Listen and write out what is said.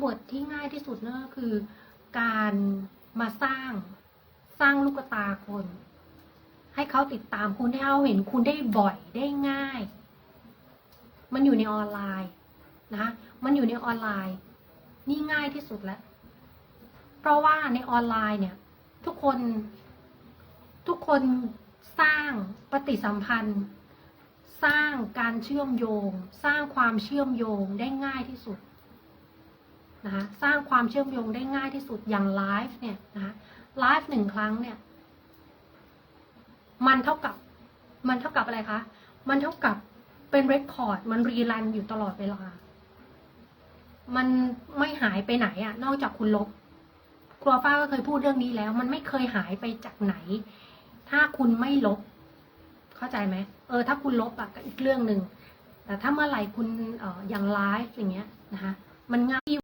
เวิร์ดที่ง่ายที่สุดนั่นก็คือ การมาสร้างสร้างลูกตาคน ให้เขาติดตามคุณให้เขาเห็นคุณได้บ่อยได้ง่าย มันอยู่ในออนไลน์นะมันอยู่ในออนไลน์ นี่ง่ายที่สุดแล้ว เพราะว่าในออนไลน์เนี่ย ทุกคนทุกคนสร้างปฏิสัมพันธ์ สร้างการเชื่อมโยง สร้างความเชื่อมโยงได้ง่ายที่สุด นะคะสร้างความเชื่อมโยงได้ง่ายที่สุดอย่างไลฟ์เนี่ยนะคะไลฟ์หนึ่งครั้งเนี่ย มันเท่ากับ มันเท่ากับอะไรคะ มันเท่ากับเป็นเรคคอร์ด มันรีรันอยู่ตลอดเวลา มันไม่หายไปไหนอะนอกจากคุณลบครัวฟ้าก็เคยพูดเรื่องนี้แล้ว มันไม่เคยหายไปจากไหน ถ้าคุณไม่ลบ เข้าใจไหมเออ ถ้าคุณลบอะก็อีกเรื่องหนึ่งแต่ถ้าเมื่อไหร่คุณเอ่ออย่างไลฟ์อย่างเงี้ยนะคะมันง่าย